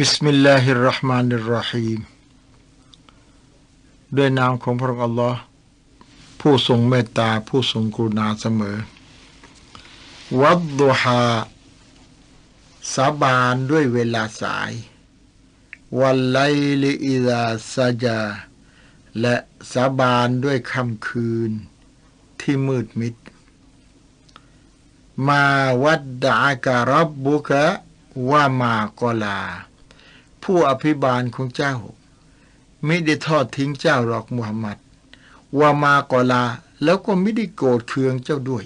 บิสมิลลาฮิรราะห์มานิรรหีมด้วยนามของพระองค์อัลลอฮ์ผู้ทรงเมตตาผู้ทรงกรุณาเสมอ วัดดุฮาสาบานด้วยเวลาสาย วันไลลิอิดาซาจา และสาบานด้วยค่ำคืน ที่มืดมิด มาวัดดาการับบุกะว่ามากลา ผู้อภิบาลของเจ้า ไม่ได้ทอดทิ้งเจ้าหรอกมุฮัมมัด ว่ามากอลาแล้วก็ไม่ได้โกรธเคืองเจ้าด้วย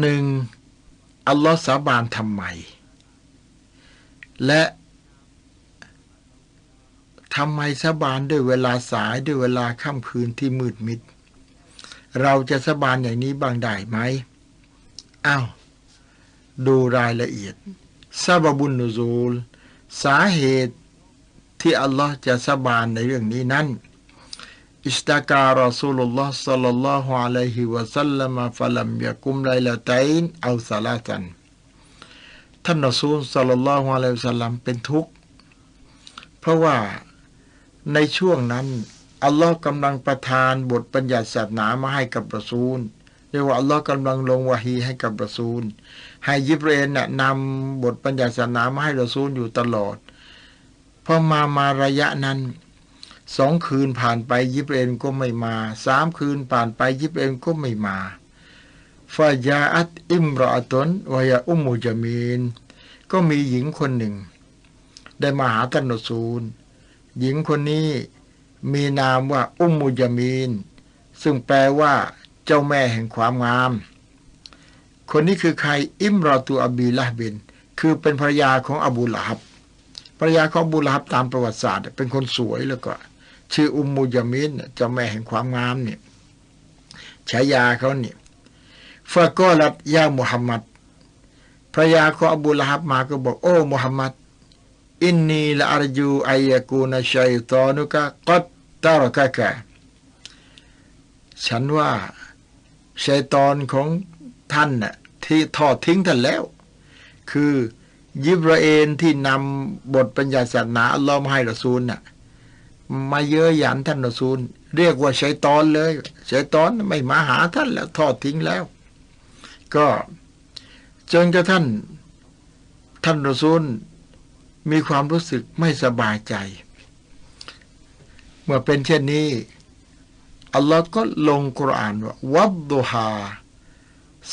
หนึ่งอัลลอฮ์สาบานทำไม และทำไมสาบานด้วยเวลาสายด้วยเวลาค่ำคืนที่มืดมิด เราจะสาบานอย่างนี้บางได้ไหมอ้าว ดูรายละเอียดซาบบุนนูซูล สาเหตุที่อัลลอฮ์จะสบานในเรื่องนี้นั้นอิสตาการอซูลุลลอฮ์สัลลัลลอฮุอะลัยฮิวะสัลลัมฟะลัมยะกุมไลละตัยนเอาซาลาตันท่านรอซูลสัลลัลลอฮุอะลัยฮิวะสัลลัมเป็นทุกข์ เพราะว่าในช่วงนั้น อัลลอฮ์กำลังประทานบทบัญญัติศาสนามาให้กับรอซูล เรียกว่าอัลลอฮ์กำลังลงวะฮีให้กับรอซูล ให้ยิบเรนน่ะนำบทบัญญัติศาสนามาให้รอซูลอยู่ตลอดพอมามาระยะนั้นสองคืนผ่านไปยิบเรนก็ไม่มาสามคืนผ่านไปยิบเรนก็ไม่มาฟายาอัตอิมรอตนวายาอุมูจามีน ก็มีหญิงคนหนึ่ง ได้มาหาท่านรอซูล หญิงคนนี้มีนามว่าอุมมูจามีน ซึ่งแปลว่า เจ้าแม่แห่งความงาม คนนี้คือใครอิมรอตูอบีละบิน คือเป็นภรรยาของอบูละฮับภรรยาของอบูละฮับตามประวัติศาสตร์ เป็นคนสวยแล้วก็ ชื่ออุมมูยามินเจ้าแม่แห่งความงามเนี่ยฉายาเขาเนี่ยฟาก็รัดยามุฮัมมัดภรรยาของอบูละฮับมาก็บอกโอ้มุฮัมมัดอินนีละอารจูอายะกูนชัยตอนุกะกัดตารกะกะฉันว่า ชัยตอนของท่านน่ะที่ทอดทิ้งท่านแล้ว คือยิบราเอลที่นำบทปัญญาศาสนาอัลลอฮ์มาให้รอซูลน่ะมาเยอะหยันท่านรอซูล เรียกว่าชัยตอนเลยชัยตอนไม่มาหาท่านแล้วทอดทิ้งแล้ว ก็จนกระท่านท่านรอซูลมีความรู้สึกไม่สบายใจ เมื่อเป็นเช่นนี้ อัลลอฮ์ก็ลงกุรอานว่าวัดดุฮา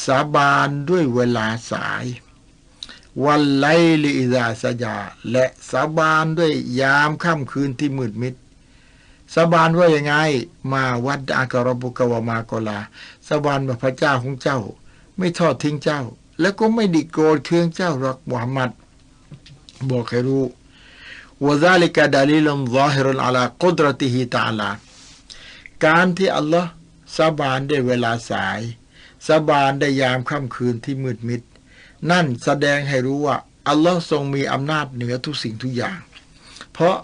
สาบานด้วยเวลาสาย วันไลลิอิซาสยา และสาบานด้วยยามค่ำคืนที่มืดมิดสาบานว่ายังไง มาวัดอากรบุกวามากลาสาบานว่าพระเจ้าของเจ้า ไม่ทอดทิ้งเจ้า แล้วก็ไม่ดิโกรธเคืองเจ้ารอกมุฮัมมัดบอกให้รู้ว่าซาลิกะดาลิลซาฮิรุนอัลากุดรติฮิตาลา การที่อัลลอฮ์สาบานได้เวลาสาย สาบานได้ยามค่ำคืนที่มืดมิด นั่นแสดงให้รู้ว่า อัลลอฮ์ทรงมีอำนาจเหนือทุกสิ่งทุกอย่าง เพราะ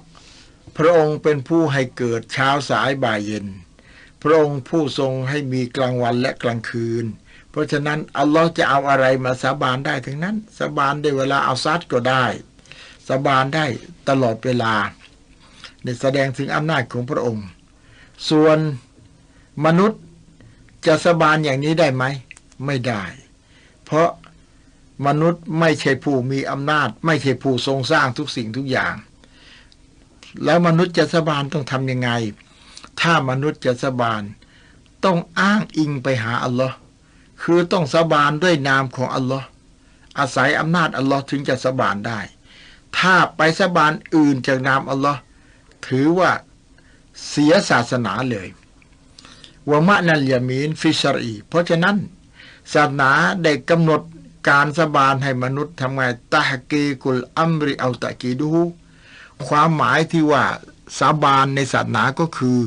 พระองค์เป็นผู้ให้เกิดเช้าสายบ่ายเย็น พระองค์ผู้ทรงให้มีกลางวันและกลางคืน เพราะฉะนั้นอัลลอฮ์จะเอาอะไรมาสาบานได้ทั้งนั้น สาบานได้เวลาเอาซัดก็ได้ สาบานได้ตลอดเวลาในแสดงถึงอำนาจของพระองค์ ส่วนมนุษย์จะสบานอย่างนี้ได้ไหม ไม่ได้ เพราะมนุษย์ไม่ใช่ผู้มีอำนาจ ไม่ใช่ผู้ทรงสร้างทุกสิ่งทุกอย่าง แล้วมนุษย์จะสบานต้องทำยังไง ถ้ามนุษย์จะสบานต้องอ้างอิงไปหาอัลลอฮ์คือต้องสบานด้วยนามของอัลลอฮ์อาศัยอำนาจอัลลอฮ์ถึงจะสบานได้ ถ้าไปสบานอื่นจากนามอัลลอฮ์ถือว่า เสียศาสนาเลยวามะนัลยามีนฟิชรีเพราะฉะนั้น ศาสนาได้กำหนดการสบานให้มนุษย์ทำไงตะฮกีกุลอัมริอัลตะกีดู ความหมายที่ว่าสาบานในศาสนาก็คือ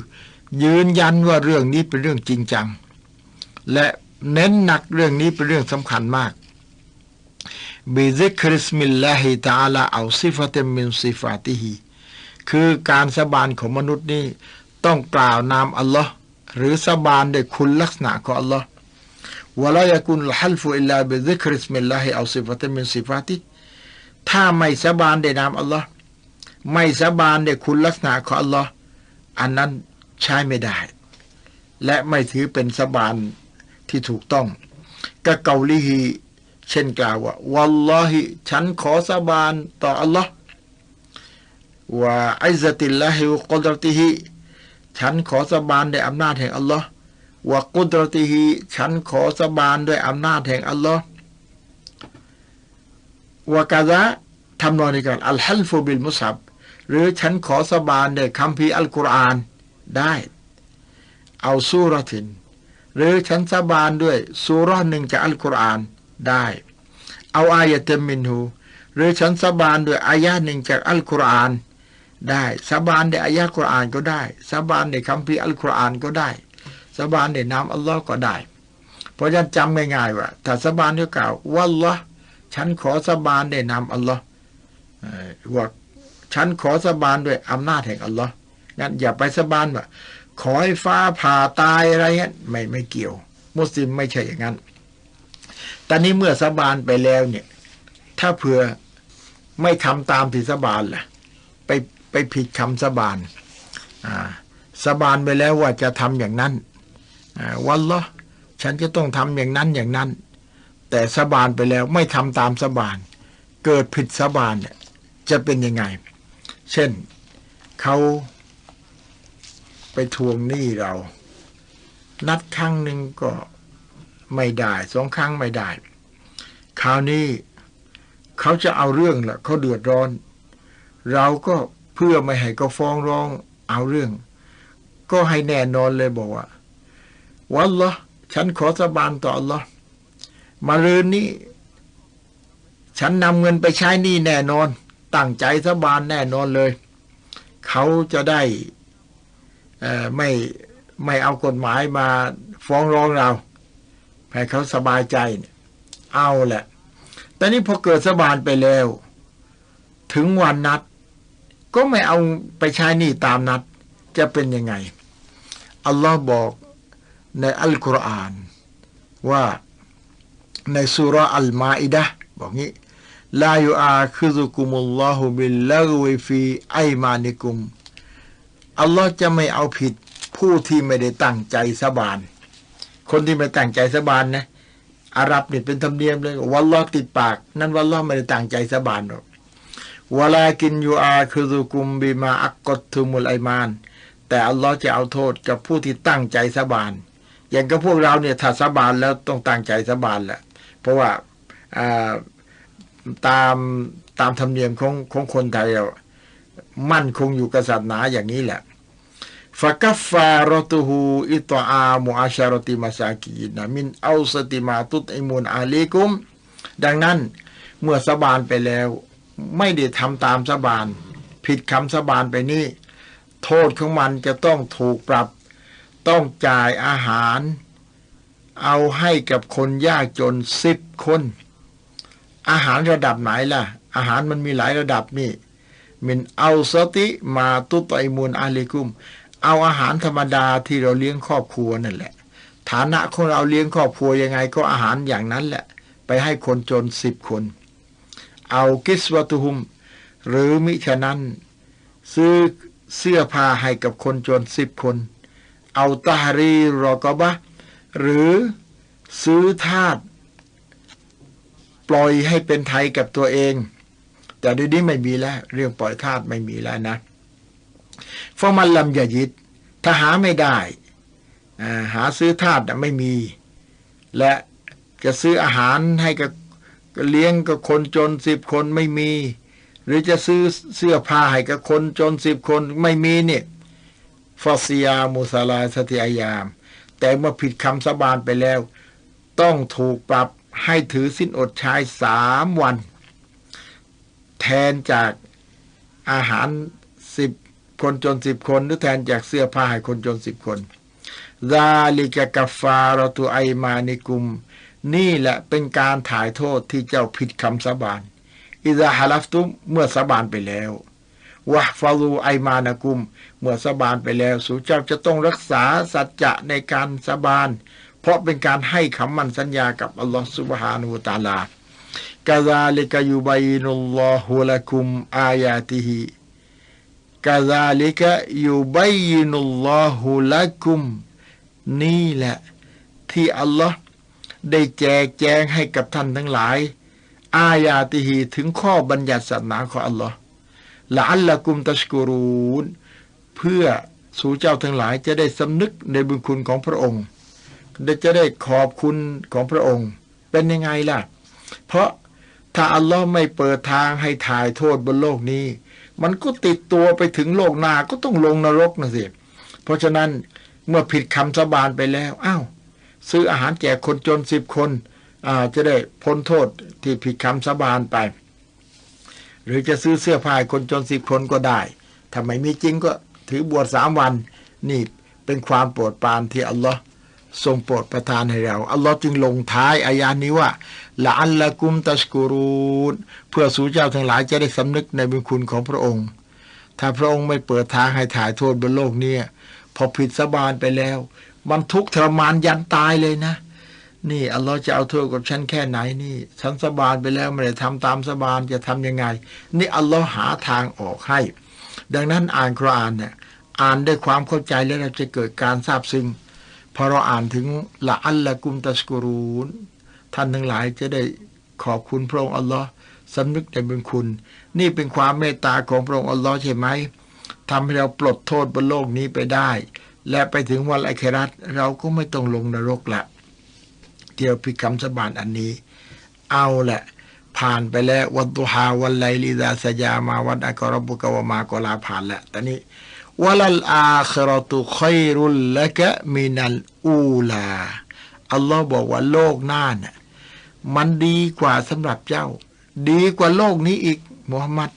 ยืนยันว่าเรื่องนี้เป็นเรื่องจริงจัง และเน้นหนักเรื่องนี้เป็นเรื่องสำคัญมากบิซิคริสมิลลาฮิตาลาเอาซิฟะเตมินซิฟาติฮี คือการสาบานของมนุษย์นี่ต้องกล่าวนามอัลลอฮ์หรือสาบานด้วยคุณลักษณะของอัลลอฮ์วะลายกุนฮัลฟุอิลลาบิซิกริสมิลลาฮิอัลซิฟะตมินซิฟาติถ้าไม่สาบานในนามอัลลอฮ์ไม่สาบานในคุณลักษณะของอัลลอฮ์อันนั้นใช้ไม่ได้ และไม่ถือเป็นสาบานที่ถูกต้องก็เกาลีฮีเช่นกล่าวว่า วัลลอฮิ ฉันขอสาบานต่ออัลลอฮ์ ว่าอิซติลลาฮิวกดรติฮิฉันขอสาบานในอำนาจแห่งอัลลอฮ์ว่ากุดรติฮีฉันขอสาบานด้วยอำนาจแห่งอัลลอฮ์วากาซะทำนองนี้กันอัลฮัลฟูบิลมุสับหรือฉันขอสาบานด้วยคัมภีอัลกุรอานได้ เอาสุรทิน หรือฉันสาบานด้วยสุรหนึ่งจากอัลกุรอานได้ เอาอายะเตมินหูหรือฉันสาบานด้วยอายะหนึ่งจากอัลกุรอาน ได้สาบานในอายะกุรอานก็ได้สาบานในคัมภีร์อัลกุรอานก็ได้สาบานในนามอัลลอฮ์ก็ได้ เพราะฉะนั้นจำง่ายๆว่าถ้าสาบานก็กล่าววัลลอฮ์ฉันขอสาบานในนามอัลลอฮ์ว่าฉันขอสาบานด้วยอำนาจแห่งอัลลอฮ์งั้นอย่าไปสาบานว่าขอให้ฟ้าผ่าตายอะไรเงี้ยไม่ไม่เกี่ยว มุสลิมไม่ใช่อย่างนั้นแตอนนี้เมื่อสาบานไปแล้วเนี่ย ถ้าเผื่อไม่ทำตามที่สาบานล่ะ ไป ไปผิดคำสาบานอ่าสาบานไปแล้วว่าจะทำอย่างนั้นวันละฉันจะต้องทำอย่างนั้นอย่างนั้น แต่สาบานไปแล้วไม่ทำตามสาบาน เกิดผิดสาบานเนี่ยจะเป็นยังไง เช่นเขาไปทวงหนี้เรา นัดครั้งหนึ่งก็ไม่ได้สองครั้งไม่ได้ คราวนี้เขาจะเอาเรื่องละเขาเดือดร้อน เราก็ พื่อไม่ให้เขาฟ้องร้องเอาเรื่อง ก็ให้แน่นอนเลยบอกว่า วัลละฉันขอสบานต่ออัลลอฮ์มารืนนี้ ฉันนำเงินไปใช้หนี้แน่นอน ตั้งใจสบานแน่นอนเลย เขาจะได้ไม่ไม่เอากฎหมายมาฟ้องร้องเราให้เขาสบายใจเนี่ยเอาแหละ แต่นี่พอเกิดสบานไปแล้ว ถึงวันนัด ก็ไม่เอาไปใช้นี่ตามนัด จะเป็นยังไง อัลลอฮ์บอกในอัลกุรอานว่าในสุรอัลมาอิดะบอกงี้ลายูอาคิซุกุมุลลอฮุบิลลาวิฟีไอมานิกุม อัลลอฮ์จะไม่เอาผิดผู้ที่ไม่ได้ตั้งใจสบาน คนที่ไม่ตั้งใจสบานนะอารับนี่ยเป็นธรรมเนียมเลยวัลลอติดปาก นั่นวัลลอไม่ได้ตั้งใจสบานหรอก วลากินยูอาคือซุกุมบีมาอักกตทุมุลไอมาน แต่อัลลอฮ์จะเอาโทษกับผู้ที่ตั้งใจสบาน อย่างกับพวกเราเนี่ยถ้าสบานแล้วต้องตั้งใจสบานแหละ เพราะว่าตามตามธรรมเนียมของของคนไทยเรามั่นคงอยู่กับศาสนาอย่างนี้แหละฟะกัฟฟารตุฮูอิตอามุอาชารติมาสากีนะมินเอัลสติมาตุตอิมุนอาลีกุม ดังนั้นเมื่อสบานไปแล้ว ไม่ได้ทำตามสบาน ผิดคำสบานไปนี่ โทษของมันจะต้องถูกปรับ ต้องจ่ายอาหาร เอาให้กับคนยากจนสิบคน อาหารระดับไหนล่ะ อาหารมันมีหลายระดับนี่มินเอัลสติมาตุตอิมุนอาลีกุม เอาอาหารธรรมดาที่เราเลี้ยงครอบครัวนั่นแหละ ฐานะของเราเลี้ยงครอบครัวยังไงก็อาหารอย่างนั้นแหละ ไปให้คนจนสิบคน เอากิสวตุหุม หรือมิฉะนั้น ซื้อเสื้อผ้าให้กับคนจนสิบคน เอาตารีรอกบะ หรือซื้อทาสปล่อยให้เป็นไทยกับตัวเอง แต่ดีนี้ไม่มีแล้ว เรื่องปล่อยทาสไม่มีแล้วนะฟอมันลำยายิดถ้าหาไม่ได้หาซื้อทาสไม่มี และจะซื้ออาหารให้กับ เลี้ยงกับคนจนสิบคนไม่มี หรือจะซื้อเสื้อผ้าให้กับคนจนสิบคนไม่มีเนี่ยฟอสยามุสลาสติอายาม แต่เมื่อผิดคำสาบานไปแล้ว ต้องถูกปรับให้ถือสิ้นอดชายสามวัน แทนจากอาหารสิบคนจนสิบคน หรือแทนจากเสื้อผ้าให้คนจนสิบคนซาลิกะกัฟาเราตุไอมานิกุม นี่แหละเป็นการถ่ายโทษที่เจ้าผิดคำสาบานอิซาฮาลัฟตุมเมื่อสาบานไปแล้ววะฟาลูไอมานากุม เมื่อสาบานไปแล้ว สู่เจ้าจะต้องรักษาสัจจะในการสาบาน เพราะเป็นการให้คำมั่นสัญญากับอัลลอฮฺสุบฮานูตาลากาซาลิกยุบัยนุลลอฮุละคุมอายาติฮิกาซาลิกยุบัยนุลลอฮุละคุม นี่แหละ ที่อัลลอฮ์ ได้แจกแจงให้กับท่านทั้งหลาย อายาติฮีถึงข้อบัญญัติศาสนาของอัลลอฮ์ละอัลละกุมตัชกูรูนเพื่อสู่เจ้าทั้งหลายจะได้สำนึกในบุญคุณของพระองค์จะได้ขอบคุณของพระองค์ เป็นยังไงล่ะ เพราะถ้าอัลลอฮ์ไม่เปิดทางให้ถ่ายโทษบนโลกนี้ มันก็ติดตัวไปถึงโลกหน้าก็ต้องลงนรกนะสิ เพราะฉะนั้นเมื่อผิดคำสาบานไปแล้ว อ้าว ซื้ออาหารแจกคนจนสิบคนจะได้พ้นโทษที่ผิดคำสาบานไป หรือจะซื้อเสื้อผ้าคนจนสิบคนก็ได้ถ้าไม่มีจริงก็ถือบวชสามวัน นี่เป็นความโปรดปรานที่อัลลอฮ์ทรงโปรดประทานให้เรา อัลลอฮ์จึงลงท้ายอายานี้ว่าละอัลละกุมตัชกูรูนเพื่อสู่เจ้าทั้งหลายจะได้สำนึกในบุญคุณของพระองค์ ถ้าพระองค์ไม่เปิดทางให้ถ่ายโทษบนโลกนี้พอผิดสาบานไปแล้ว มันทุกข์ทรมานยันตายเลยนะ นี่อัลลอฮ์จะเอาโทษกับฉันแค่ไหนนี่ ฉันสบานไปแล้วไม่ได้ทำตามสบานจะทำยังไง นี่อัลลอฮ์หาทางออกให้ ดังนั้นอ่านคุรานเนี่ยอ่านด้วยความเข้าใจแล้วเราจะเกิดการทราบซึ้งพอเราอ่านถึงละอัลละกุมตัสกูรูนท่านทั้งหลายจะได้ขอบคุณพระองค์อัลลอฮ์สำนึกในบุญคุณ นี่เป็นความเมตตาของพระองค์อัลลอฮ์ใช่ไหมทำให้เราปลดโทษบนโลกนี้ไปได้ และไปถึงวันอัคราตเราก็ไม่ต้องลงนรกละเที่ยวพิคำสบานอันนี้ เอาแหละ ผ่านไปแล้ววันตุฮาวันไลลิดาสยามาวันอักรบุกวมากลาผ่านแล้วต่นี้วลัลอาคราตุคอยรุลละกะมินัลอูลาอัลลอฮ์บอกว่าโลกหน้าน่ะมันดีกว่าสำหรับเจ้า ดีกว่าโลกนี้อีกมุฮัมมัด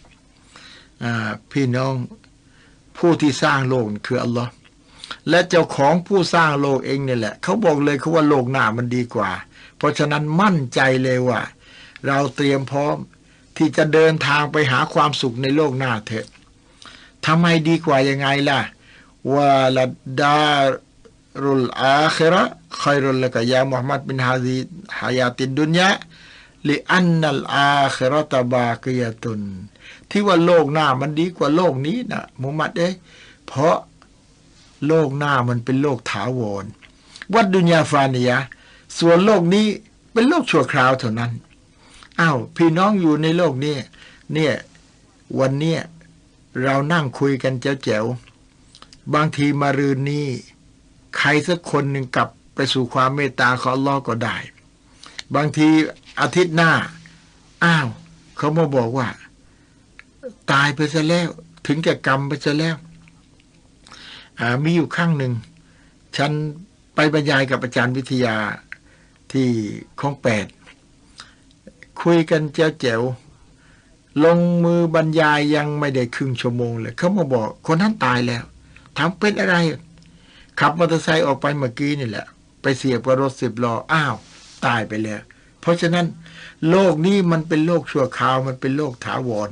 พี่น้องผู้ที่สร้างโลกคืออัลลอฮ์ และเจ้าของผู้สร้างโลกเองเนี่ยแหละ เขาบอกเลยเขาว่าโลกหน้ามันดีกว่า เพราะฉะนั้นมั่นใจเลยว่า เราเตรียมพร้อมที่จะเดินทางไปหาความสุขในโลกหน้าเถอะทำไมดีกว่ายังไงล่ะว่าละดารุลอาคราคอยรุลละกยามุฮัมมัดบินฮาซีฮายาติดดุนยะลิอันนัลอาคราตบากียตุน ที่ว่าโลกหน้ามันดีกว่าโลกนี้นะมุฮัมมัดเอ้เพราะ โลกหน้ามันเป็นโลกถาวร วัดดุนยาฟานียะส่วนโลกนี้เป็นโลกชั่วคราวเท่านั้นอ้าวพี่น้องอยู่ในโลกนี้เนี่ยวันเนี้ยเรานั่งคุยกันเจ๋วๆบางทีมารืนนี้ใครสักคนหนึ่งกลับไปสู่ความเมตตาของอัลลอฮ์ก็ได้ บางทีอาทิตย์หน้า อ้าว เขามาบอกว่า ตายไปซะแล้ว ถึงแก่กรรมไปซะแล้ว มีอยู่ข้างหนึ่ง ฉันไปบรรยายกับอาจารย์วิทยาที่ของแปด คุยกันเจ๋วๆลงมือบรรยายยังไม่ได้ครึ่งชั่วโมงเลยเขามาบอกคนนั้นตายแล้วถามเป็นอะไร ขับมอเตอร์ไซค์ออกไปเมื่อกี้นี่แหละ ไปเสียบกับรถสิบล้ออ้าว ตายไปแล้ว เพราะฉะนั้น โลกนี้มันเป็นโลกชั่วคราวมันเป็นโลกถาวร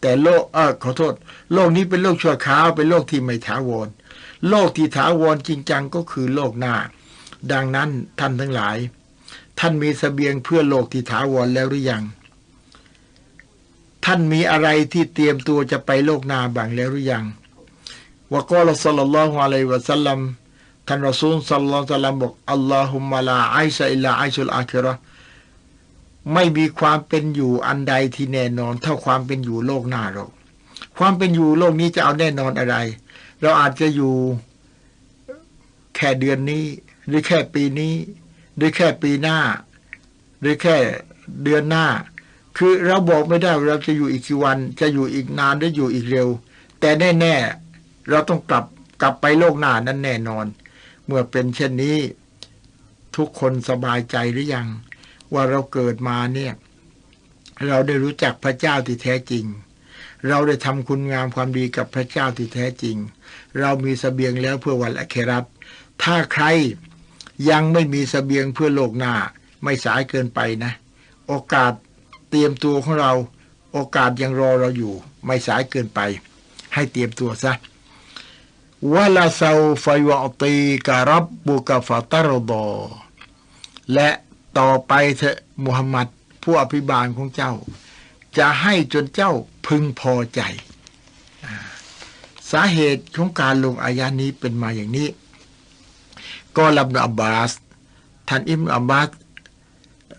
แต่โลกเออขอโทษ โลกนี้เป็นโลกชั่วคราวเป็นโลกที่ไม่ถาวร โลกที่ถาวรจริงจังก็คือโลกหน้า ดังนั้นท่านทั้งหลาย ท่านมีสเสบียงเพื่อโลกที่ถาวรแล้วหรือยัง ท่านมีอะไรที่เตรียมตัวจะไปโลกนาบังแล้วหรือยังวะกอลสัลลัลลอฮุอะลัยวะสัลลัมท่านรอซูลสัลลัลลอฮุอะลัยบอกอัลลอฮุมะลาไอซาอิลลาไอซุลอาคิรอไม่มีความเป็นอยู่อันใดที่แน่นอนเท่าความเป็นอยู่โลกหน้าหรอก ความเป็นอยู่โลกนี้จะเอาแน่นอนอะไร เราอาจจะอยู่แค่เดือนนี้ หรือแค่ปีนี้ หรือแค่ปีหน้า หรือแค่เดือนหน้า คือเราบอกไม่ได้เราจะอยู่อีกกี่วัน จะอยู่อีกนานหรืออยู่อีกเร็ว แต่แน่ๆเราต้องกลับกลับไปโลกหน้านั้นแน่นอน เมื่อเป็นเช่นนี้ ทุกคนสบายใจหรือยัง ว่าเราเกิดมาเนี่ย เราได้รู้จักพระเจ้าที่แท้จริง เราได้ทำคุณงามความดีกับพระเจ้าที่แท้จริง เรามีสเสบียงแล้วเพื่อวันละเครัตถ้าใครยังไม่มีสเสบียงเพื่อโลกหน้า ไม่สายเกินไปนะ โอกาสเตรียมตัวของเรา โอกาสยังรอเราอยู่ ไม่สายเกินไป ให้เตรียมตัวซะวะลาซาฟยุตีกะรับบุกฟาตรดอและต่อไปเถอะมุฮัมมัดผู้อภิบาลของเจ้า จะให้จนเจ้าพึงพอใจ สาเหตุของการลงอายานี้เป็นมาอย่างนี้ ก็ลับนอับบาส ท่านอิมอับบาส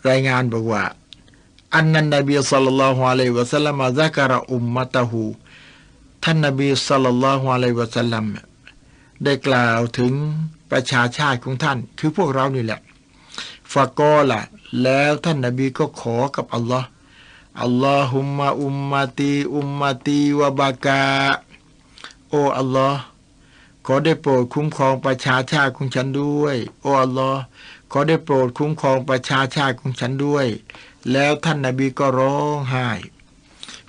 รายงานบอกว่า อันนันนบีสัลลัลลอฮุอะลัยวะสัลลัมซักระอุมมะตะฮูท่านนบีสัลลัลลอฮุอะลัยวะสัลลัมได้กล่าวถึงประชาชาติของท่าน คือพวกเรานี่แหละฟะกอละแล้วท่านนบีก็ขอกับอัลลอฮ์ อัลลอฮุมมะอุมมาตีอุมมาตีวะบากา โอ้อัลลอฮ์ขอได้โปรดคุ้มครองประชาชาติของฉันด้วย โอ้อัลลอฮ์ขอได้โปรดคุ้มครองประชาชาติของฉันด้วย แล้วท่านนบีก็ร้องไห้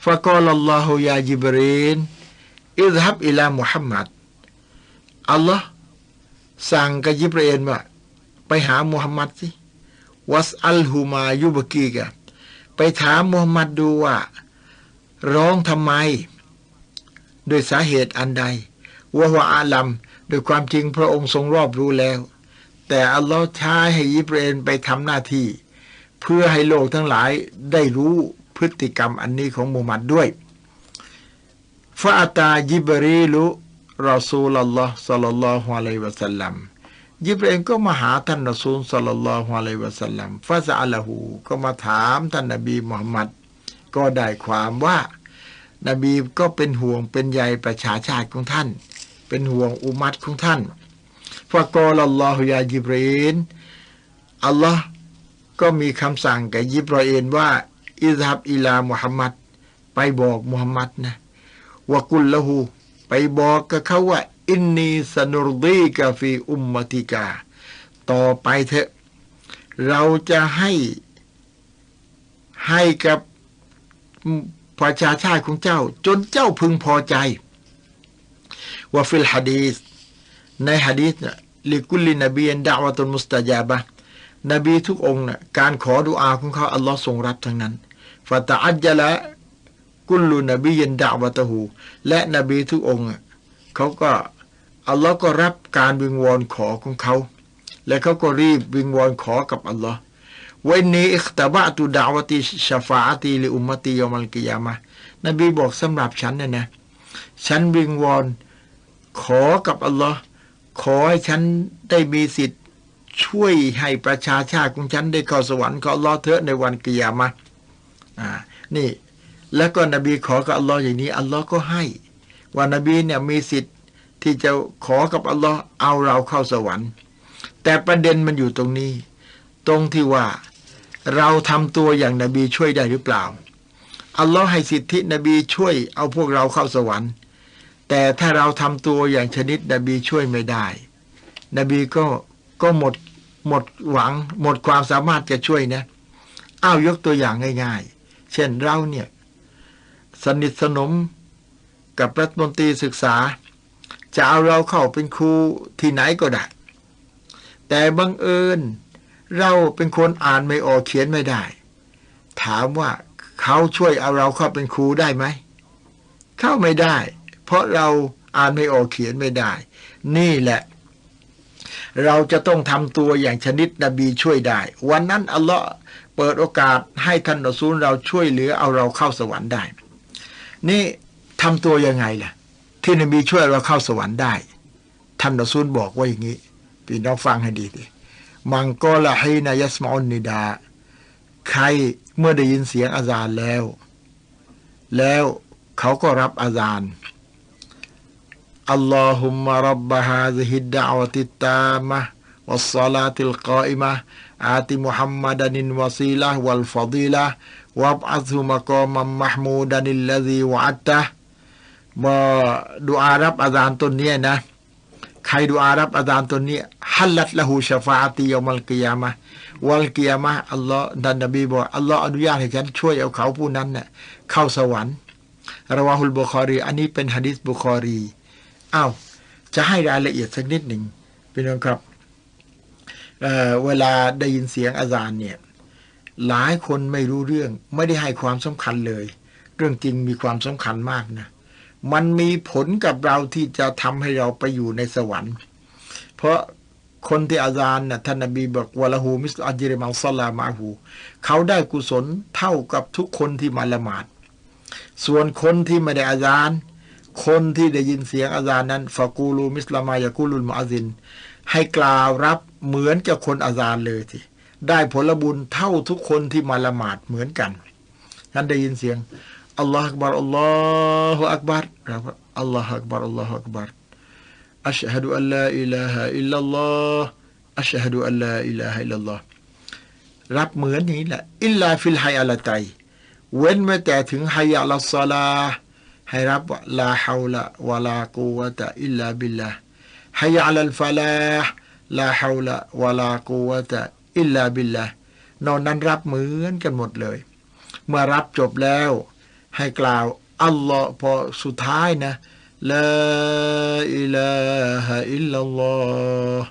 ฟะกอลัลลอฮุยาจิบรีนอิซฮับอิลามุฮัมมัดอัลลอฮ์สั่งกับยิบรีนว่าไปหามุฮัมมัดสิวัสอัลฮูมายุบกีกะ ไปถามมุฮัมหมัดดูว่า ร้องทำไม โดยสาเหตุอันใดวะฮวอาลัมโดยความจริงพระองค์ทรงรอบรู้แล้ว แต่อัลลอฮ์ใช้ให้ยิบเรนไปทำหน้าที่ เพื่อให้โลกทั้งหลายได้รู้พฤติกรรมอันนี้ของมุฮัมหมัดด้วยฟาตายิบรีลุรอซูลลอฮ์สัลลัลลอฮุอะลัยวะสัลลัม ยิบเองก็มาหาท่านรอซูลสัลลัลลอฮุอะลัยวะสัลลัมฟาซาอัลหูก็มาถามท่านนบีมุฮัมมัดก็ได้ความว่า นบีก็เป็นห่วงเป็นใยประชาชาติของท่าน เป็นห่วงอุมัตของท่านฟะกอลลอฮุยายิบรีนอัลลอฮ์ก็มีคำสั่งแก่ยิบรอเอนว่า อิซฮับอิลามุฮัมมัดไปบอกมุฮัมมัดนะวะกุลละหูไปบอกกับเขาว่า อินนีสนุรดีกาฟีอุมมติกา ต่อไปเถอะ เราจะให้ให้กับประชาชาติของเจ้า จนเจ้าพึงพอใจ ว่าฟิลฮะดีษในฮะดีษนะลิกุลินบีนดาวะตุนมุสตาจาบะนบีทุกองค์นะการขอดุอาของเขาอัลลอฮ์ทรงรับทั้งนั้นฟาตาอัจจละกุลูนบียนดาวะตะหู และนบีทุกองค์เขาก็ อัลลอฮ์ก็รับการวิงวอนขอของเขา และเขาก็รีบวิงวอนขอกับอัลลอฮ์วันนี้อิคตบะตุดาวติชฟาตีลิอุมมติยอมัลกิยามะนบีบอกสำหรับฉันเนี่ยนะ ฉันวิงวอนขอกับอัลลอฮ์ขอให้ฉันได้มีสิทธิ์ช่วยให้ประชาชาติของฉันได้เข้าสวรรค์ก็อัลลอฮ์เถอะในวันกิยามะอ่านี่ แล้วก็นบีขอกับอัลลอฮ์อย่างนี้อัลลอฮ์ก็ให้ว่านบีเนี่ยมีสิทธิ์ ที่จะขอกับอัลลอฮ์เอาเราเข้าสวรรค์ แต่ประเด็นมันอยู่ตรงนี้ ตรงที่ว่าเราทำตัวอย่างนบีช่วยได้หรือเปล่า อัลลอฮ์ให้สิทธินบีช่วยเอาพวกเราเข้าสวรรค์ แต่ถ้าเราทำตัวอย่างชนิดนบีช่วยไม่ได้ นบีก็ก็หมดหมดหวัง หมดความสามารถจะช่วยนะอ้าวยกตัวอย่างง่าย ๆ เช่นเราเนี่ย สนิทสนมกับรัฐมนตรีศึกษา จะเอาเราเข้าเป็นครูที่ไหนก็ได้ แต่บังเอิญ เราเป็นคนอ่านไม่ออกเขียนไม่ได้ ถามว่าเขาช่วยเอาเราเข้าเป็นครูได้ไหม เข้าไม่ได้ เพราะเราอ่านไม่ออกเขียนไม่ได้ นี่แหละ เราจะต้องทำตัวอย่างชนิดนบีช่วยได้ วันนั้นอัลลอฮ์เปิดโอกาสให้ท่านนซูลเราช่วยเหลือเอาเราเข้าสวรรค์ได้ นี่ทำตัวยังไงล่ะ ที่นบีช่วยเราเข้าสวรรค์ได้ ท่านรอซูลบอกว่าอย่างนี้ พี่น้องฟังให้ดีดิมังกอละฮินายสมอนนิดา ใครเมื่อได้ยินเสียงอาจารย์แล้ว แล้วเขาก็รับอาจารย์อัลลอฮุมะรับบะฮาซิฮิดดะอวติตามะวัสซาลาติลกาอิมะอาติมุฮัมมัดานินวาซีละวัลฟาดีละวับอัซุมะกอมัมมะฮ์มูดานินลลซีวะอัตตะ มารับอาจารย์ตนนี้นะ ใครดูอารับอาจารย์ตนนี้ฮัลลัตละหูชฟาตียมัลกิยามะวัลกิยามะอัลลอฮ์ดันนบีบอกอัลลอฮ์อนุญาตให้ฉันช่วยเอาเขาผู้นั้นเน่ยเข้าสวรรค์ระวาฮุลบุคอรี อันนี้เป็นฮะดิษบุคอรีอ้าวจะให้รายละเอียดสักนิดหนึ่งพี่น้องครับเเวลาได้ยินเสียงอาจารย์เนี่ย หลายคนไม่รู้เรื่อง ไม่ได้ให้ความสำคัญเลย เรื่องจริงมีความสำคัญมากนะ มันมีผลกับเราที่จะทำให้เราไปอยู่ในสวรรค์ เพราะคนที่อาจารย์นะท่านนบีบอกวะละหูมิสอัจิริมัลสลามาหูเขาได้กุศลเท่ากับทุกคนที่มาละหมาด ส่วนคนที่ไม่ได้อาจารย์ คนที่ได้ยินเสียงอาจารย์นั้นฟากูลูมิสลามายากูลุลมุอาซิน ให้กล่าวรับเหมือนกับคนอาจารย์เลยทีได้ผลบุญเท่าทุกคนที่มาละหมาดเหมือนกันท่านได้ยินเสียง อัลลอฮฺอักบารอัลลอฮฺอักบารอัลลอฮฺอักบารอัลลอฮฺอักบารอัชฮะดุอัลลอฮฺอิลาฮะอิลลัลลอฮฺอัชฮะดุอัลลอฮฺอิลาฮะอิลลัลลอฮฺรับเหมือนนี้แหละอิลลาฟิลไฮอัลไตเว้นไว้แต่ถึงไฮอัลสลาให้รับว่าลาฮาวละวะลากูวะตะอิลลาบิลลาไฮอัลฟาลาลาฮาวละวะลากูวะตะอิลลาบิลลานอนนั้นรับเหมือนกันหมดเลย เมื่อรับจบแล้ว ให้กล่าว อัลลอฮ์พอสุดท้ายนะลาอิลาฮะอิลลัลลอฮ์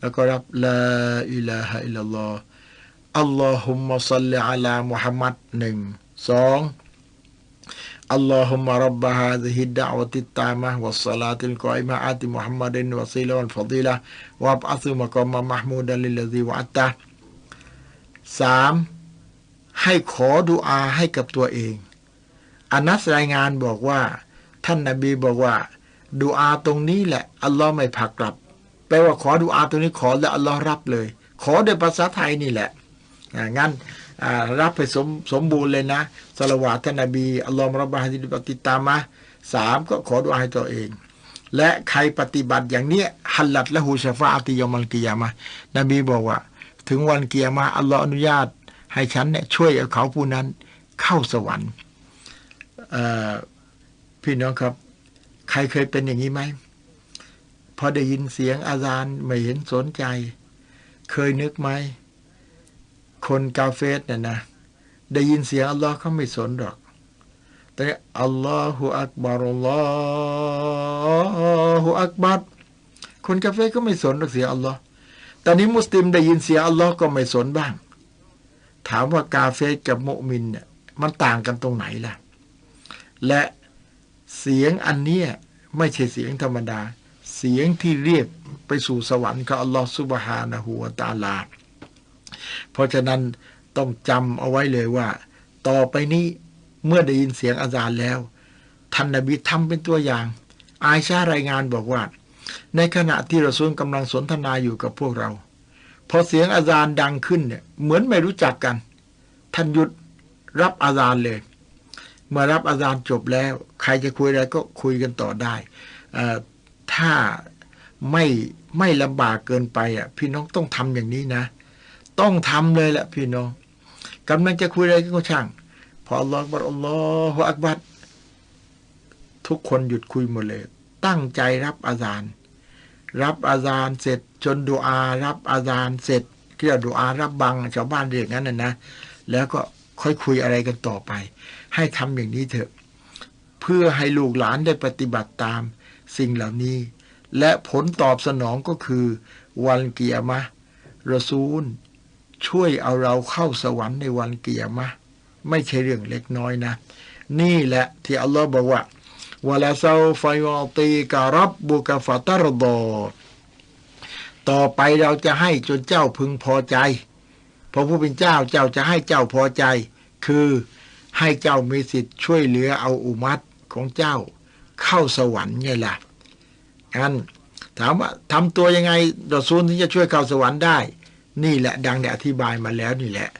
แล้วก็รับลาอิลาฮะอิลลัลลอฮ์อัลลอฮุมมะซัลลิอะลามุฮัมมัดหนึ่งสองอัลลอฮุมะรับบะฮาซิฮิดดะวะติตามะวัสสลาติลกอยมะอาติมุฮัมมัดินวะซีละวัลฟะดีละวะบอัซุมะกอมะมะห์มูดันลิลลซีวะอัตตะสามให้ขอดุอาให้กับตัวเอง อานัสรายงานบอกว่า ท่านนาบีบอกว่าดุอาตรงนี้แหละ อัลลอฮ์ไม่ผักกลับ แปลว่าขอดุอาตรงนี้ขอแล้วอัลลอฮ์รับเลย ขอโดยภาษาไทยนี่แหละงั้นรับไปสมสมบูรณ์เลยนะสละวาท่านนาบีอัลลอฮ์มรับบาฮิดปฏิตามะสามก็ขอดุอาให้ตัวเอง และใครปฏิบัติอย่างเนี้ยฮัลลัดและฮูชฟาอติยอมัลกิยามะนบีบอกว่า ถึงวันเกียร์มาอัลลอฮ์อนุญาต ให้ฉันเนี่ยช่วยเขาผู้นั้นเข้าสวรรค์ พี่น้องครับ ใครเคยเป็นอย่างนี้ไหมพอได้ยินเสียงอาจารย์ไม่เห็นสนใจ เคยนึกไหม คนกาเฟสเนี่ยนะ ได้ยินเสียงอัลลอฮ์เขาไม่สนหรอก แต่อัลลอฮฺอักบารอัลลอฮฺอักบัรคนกาเฟสก็ไม่สนหรอกเสียงอัลลอฮ์ตอนนี้มุสลิมได้ยินเสียงอัลลอฮ์ก็ไม่สนบ้าง ถามว่ากาเฟสกับมุมินเนี่ยมันต่างกันตรงไหนล่ะ และเสียงอันเนี้ยไม่ใช่เสียงธรรมดา เสียงที่เรียกไปสู่สวรรค์ของอัลลอฮ์สุบฮานะฮูวาตาลา เพราะฉะนั้นต้องจำเอาไว้เลยว่า ต่อไปนี้เมื่อได้ยินเสียงอาจารย์แล้วท่านนบีทำเป็นตัวอย่าง อายชารายงานบอกว่า ในขณะที่เราซูลกำลังสนทนาอยู่กับพวกเรา พอเสียงอาจารย์ดังขึ้นเนี่ยเหมือนไม่รู้จักกัน ท่านหยุดรับอาจารย์เลย มื่อรับอาจารย์จบแล้ว ใครจะคุยอะไรก็คุยกันต่อได้ถ้าไม่ไม่ลำบากเกินไปอะ พี่น้องต้องทำอย่างนี้นะ ต้องทำเลยแหละพี่น้องกำลังจะคุยอะไรก็ช่าง พออัลลอฮฺบัรอัลลอฮฺอักบัรทุกคนหยุดคุยหมดเลย ตั้งใจรับอาจารย์รับอาจารย์เสร็จจนดูอา รับอาจารย์เสร็จเรียกดูอารับบังชาวบ้านเรียกงั้นน่ะนะแล้วก็ ค่อยคุยอะไรกันต่อไป ให้ทำอย่างนี้เถอะ เพื่อให้ลูกหลานได้ปฏิบัติตาม สิ่งเหล่านี้ และผลตอบสนองก็คือ วันเกียรมะรสูล ช่วยเอาเราเข้าสวรรค์ในวันเกียรมะ ไม่ใช่เรื่องเล็กน้อยนะ นี่แหละที่อัลลอฮ์บอกว่าวลาซาฟยอตีการับบุกฟาตรดอต่อไปเราจะให้จนเจ้าพึงพอใจ พระผู้เป็นเจ้าเจ้าจะให้เจ้าพอใจ คือ ให้เจ้ามีสิทธิ์ช่วยเหลือเอาอุมัตของเจ้า เข้าสวรรค์ไงล่ะอันถามว่าทำตัวยังไงดอซูลที่จะช่วยเข้าสวรรค์ได้ นี่แหละดังได้อธิบายมาแล้วนี่แหละ